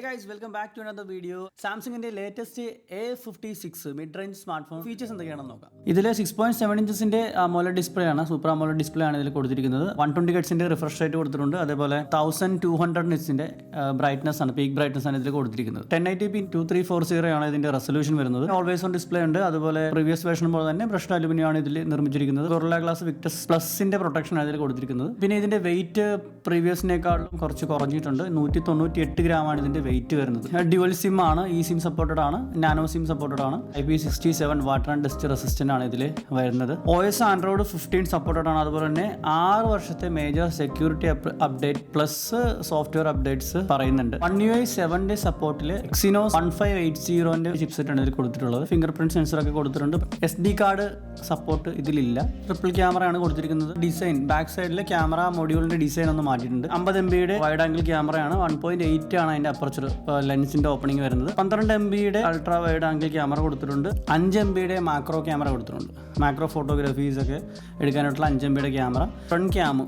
Hey guys welcome back to another video സാംസങ്ങിന്റെ latest A fifty six mid range smart phone features എന്തൊക്കെയാണെന്ന് നോക്കാം. ഇതിൽ six point seven ഇഞ്ചസിന്റെ AMOLED display ആണ് super AMOLED display ആണ് ഇതിൽ കൊടുത്തിരിക്കുന്നത്. വൺ ട്വന്റി ഹെഡ്സിന്റെ റിഫ്രഷ് റേറ്റ് കൊടുത്തിട്ടുണ്ട്. അതേപോലെ തൗസൻഡ് ടു ഹൺഡ്രഡ് നിറ്റ്സിന്റെ ബ്രൈറ്റ്നസ് ആണ് പീക്ക് ബ്രൈറ്റ്നസ് ആണ് ഇതിൽ കൊടുത്തിരിക്കുന്നത്. Ten eighty p two three four zero ആണ് ഇതിന്റെ റെസൊല്യൂഷൻ വരുന്നത്. ഓൾവേസ് ഓൺ ഡിസ്പ്ലേ ഉണ്ട്. അതുപോലെ പ്രീവിയസ് വേർഷൻ പോലെ തന്നെ ബ്രഷ് അലുമിനിയം ആണ് ഇതിൽ നിർമ്മിച്ചിരിക്കുന്നത്. ഗൊറില്ല ഗ്ലാസ് വിക്ടസ് പ്ലസിന്റെ പ്രൊട്ടക്ഷൻ ആണ് ഇതിൽ കൊടുത്തിരിക്കുന്നത്. പിന്നെ ഇതിന്റെ വെയിറ്റ് പ്രീവിയസിനേക്കാളും കുറച്ച് കുറഞ്ഞിട്ടുണ്ട്. നൂറ്റി തൊണ്ണൂറ്റി എട്ട് ഗ്രാം ആണ് ഇതിന്റെ വെയിറ്റ് വരുന്നത്. ഡ്യുവൽ സിം ആണ് ഈ സിം സപ്പോർട്ടഡ് ആണ് നാനോ സിം സപ്പോർട്ടഡ് ആണ്. I P sixty seven water and dust resistant ആണ് ഇതിൽ വരുന്നത്. O S Android fifteen supported ആണ്. അതുപോലെ തന്നെ ആറ് വർഷത്തെ major security update plus software updates പറയുന്നുണ്ട്. വൺ യു ഐ സെവന്റെ സപ്പോർട്ടിൽ എക്സിനോ വൺ ഫൈവ് എയ്റ്റ് സീറോന്റെ ചിപ്സെറ്റ് ആണ് ഇതിൽ കൊടുത്തിട്ടുള്ളത്. ഫിംഗർ സെൻസർ ഒക്കെ കൊടുത്തിട്ടുണ്ട്. എസ് ഡി കാർഡ് സപ്പോർട്ട് ഇതിലില്ല. ട്രിപ്പിൾ ക്യാമറ ആണ് കൊടുത്തിരിക്കുന്നത്. ഡിസൈൻ ബാക്ക് സൈഡിലെ ക്യാമറ മൊഡ്യൂളിന്റെ ഡിസൈൻ ഒന്ന് മാറ്റിയിട്ടുണ്ട്. അമ്പത് എം ബിയുടെ വൈഡ് ആംഗിൾ ക്യാമറയാണ് വൺ പോയിന്റ് എയ്റ്റ് ആണ് അതിന്റെ അപ്പർച്ചർ ലെൻസിന്റെ ഓപ്പണിംഗ് വരുന്നത്. പന്ത്രണ്ട് എം ബിയുടെ അൾട്രാ വൈഡ് ആംഗിൾ ക്യാമറ കൊടുത്തിട്ടുണ്ട്. അഞ്ച് എം ബിയുടെ മാക്രോ ക്യാമറ കൊടുത്തിട്ടുണ്ട്. മാക്രോ ഫോട്ടോഗ്രാഫീസ് ഒക്കെ എടുക്കാനായിട്ടുള്ള അഞ്ച് എം ബിയുടെ ക്യാമറ ഫ്രണ്ട് ക്യാമ്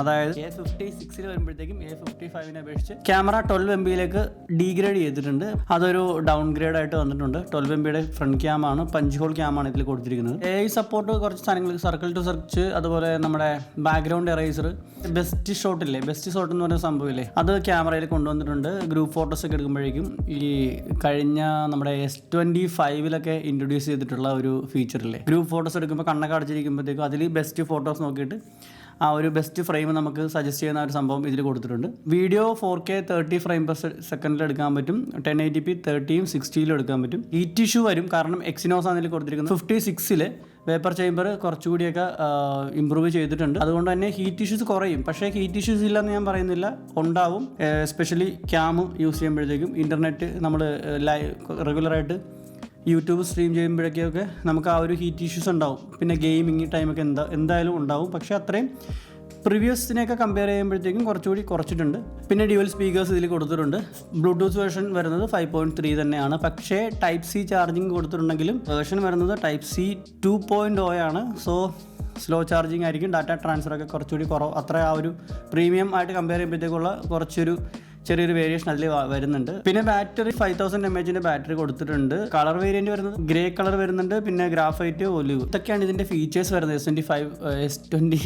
അതായത് എ ഫിഫ്റ്റി സിക്സിൽ വരുമ്പോഴത്തേക്കും എ ഫിഫ്റ്റി ഫൈവിനെ അപേക്ഷിച്ച് ക്യാമറ ട്വൽവ് എം ബിയിലേക്ക് ഡീഗ്രേഡ് ചെയ്തിട്ടുണ്ട്. അതൊരു ഡൗൺ ഗ്രേഡ് ആയിട്ട് വന്നിട്ടുണ്ട്. ട്വൽവ് എം ബിയുടെ ഫ്രണ്ട് ക്യാം ആണ്. പഞ്ച് ഹോൾ ക്യാം ആണ് ഇതിൽ കൊടുത്തിരിക്കുന്നത്. എ ഐ സപ്പോർട്ട് കുറച്ച് സാധനങ്ങൾക്ക് സർക്കിൾ ടു സെർച്ച് അതുപോലെ നമ്മുടെ ബാക്ക്ഗ്രൗണ്ട് എറൈസർ ബെസ്റ്റ് ഷോട്ട് ഇല്ലേ? ബെസ്റ്റ് ഷോട്ട് എന്ന് പറയുന്ന സംഭവം ഇല്ലേ അത് ക്യാമറയിൽ കൊണ്ടുവന്നിട്ടുണ്ട്. ഗ്രൂപ്പ് ഫോട്ടോസ് ഒക്കെ എടുക്കുമ്പോഴേക്കും ഈ കഴിഞ്ഞ നമ്മുടെ എസ് ട്വന്റി ഫൈവിലൊക്കെ ഇൻട്രൊഡ്യൂസ് ചെയ്തിട്ടുള്ള ഒരു ഫീച്ചർ ഇല്ലേ? ഗ്രൂപ്പ് ഫോട്ടോസ് എടുക്കുമ്പോൾ കണ്ണൊക്കെ അടച്ചിരിക്കുമ്പോഴത്തേക്കും അതിൽ ബെസ്റ്റ് ഫോട്ടോസ് നോക്കിയിട്ട് ആ ഒരു ബെസ്റ്റ് ഫ്രെയിം നമുക്ക് സജസ്റ്റ് ചെയ്യുന്ന ഒരു സംഭവം ഇതിൽ കൊടുത്തിട്ടുണ്ട്. Video four K thirty frame per സെക്കൻഡിൽ എടുക്കാൻ പറ്റും. ടെൻ എയ്റ്റി പി തേർട്ടിയും സിക്സ്റ്റിയിലും എടുക്കാൻ പറ്റും. ഈ ടിഷ്യൂ വരും. കാരണം എക്സിനോസ് ആണ് ഇതിൽ കൊടുത്തിരിക്കുന്നത്. ഫിഫ്റ്റി സിക്സിൽ വേപ്പർ ചേമ്പർ കുറച്ചുകൂടിയൊക്കെ ഇമ്പ്രൂവ് ചെയ്തിട്ടുണ്ട്. അതുകൊണ്ട് തന്നെ ഹീറ്റ് ഇഷ്യൂസ് കുറയും. പക്ഷേ ഹീറ്റ് ഇഷ്യൂസ് ഇല്ലെന്ന് ഞാൻ പറയുന്നില്ല. ഉണ്ടാവും. എസ്പെഷ്യലി ക്യാം യൂസ് ചെയ്യുമ്പോഴത്തേക്കും. ഇന്റർനെറ്റ് നമ്മൾ ലൈ റെഗുലറായിട്ട് യൂട്യൂബ് സ്ട്രീം ചെയ്യുമ്പോഴൊക്കെയൊക്കെ നമുക്ക് ആ ഒരു ഹീറ്റ് ഇഷ്യൂസ് ഉണ്ടാവും. പിന്നെ ഗെയിമിങ് ടൈമൊക്കെ എന്താ എന്തായാലും ഉണ്ടാവും. പക്ഷേ അത്രയും പ്രീവിയസിനെയൊക്കെ കമ്പയർ ചെയ്യുമ്പോഴത്തേക്കും കുറച്ചുകൂടി കുറച്ചിട്ടുണ്ട്. പിന്നെ ഡ്യുവൽ സ്പീക്കേഴ്സ് ഇതിൽ കൊടുത്തിട്ടുണ്ട്. ബ്ലൂടൂത്ത് വേർഷൻ വരുന്നത് ഫൈവ് പോയിന്റ് ത്രീ തന്നെയാണ്. പക്ഷേ ടൈപ്പ് സി ചാർജിങ് കൊടുത്തിട്ടുണ്ടെങ്കിലും വേർഷൻ വരുന്നത് type C two point O ആണ്. സോ സ്ലോ ചാർജിങ് ആയിരിക്കും. ഡാറ്റ ട്രാൻസ്ഫർ ഒക്കെ കുറച്ചുകൂടി കുറവ്. അത്ര ആ ഒരു പ്രീമിയം ആയിട്ട് കമ്പയർ ചെയ്യുമ്പോഴത്തേക്കുള്ള കുറച്ചൊരു ചെറിയൊരു വേരിയേഷൻ അതിൽ വരുന്നുണ്ട്. പിന്നെ ബാറ്ററി ഫൈവ് തൗസൻഡ് എം എച്ചിന്റെ ബാറ്ററി കൊടുത്തിട്ടുണ്ട്. കളർ വേരിയന്റ് വരുന്നത് ഗ്രേ കളർ വരുന്നുണ്ട്. പിന്നെ ഗ്രാഫൈറ്റ് ഒലിവ് ഇതൊക്കെയാണ് ഇതിന്റെ ഫീച്ചേഴ്സ് വരുന്നത്. S twenty five S twenty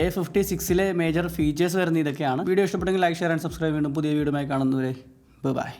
A fifty സിക്സിലെ major features വരുന്നത് ഇതൊക്കെയാണ്. വീഡിയോ ഇഷ്ടപ്പെട്ടെങ്കിൽ ലൈക്ക് ഷെയർ ആൻഡ് സബ്സ്ക്രൈബ് ചെയ്യണം പുതിയ വീഡിയോ കാണുന്നവരെ. ബൈ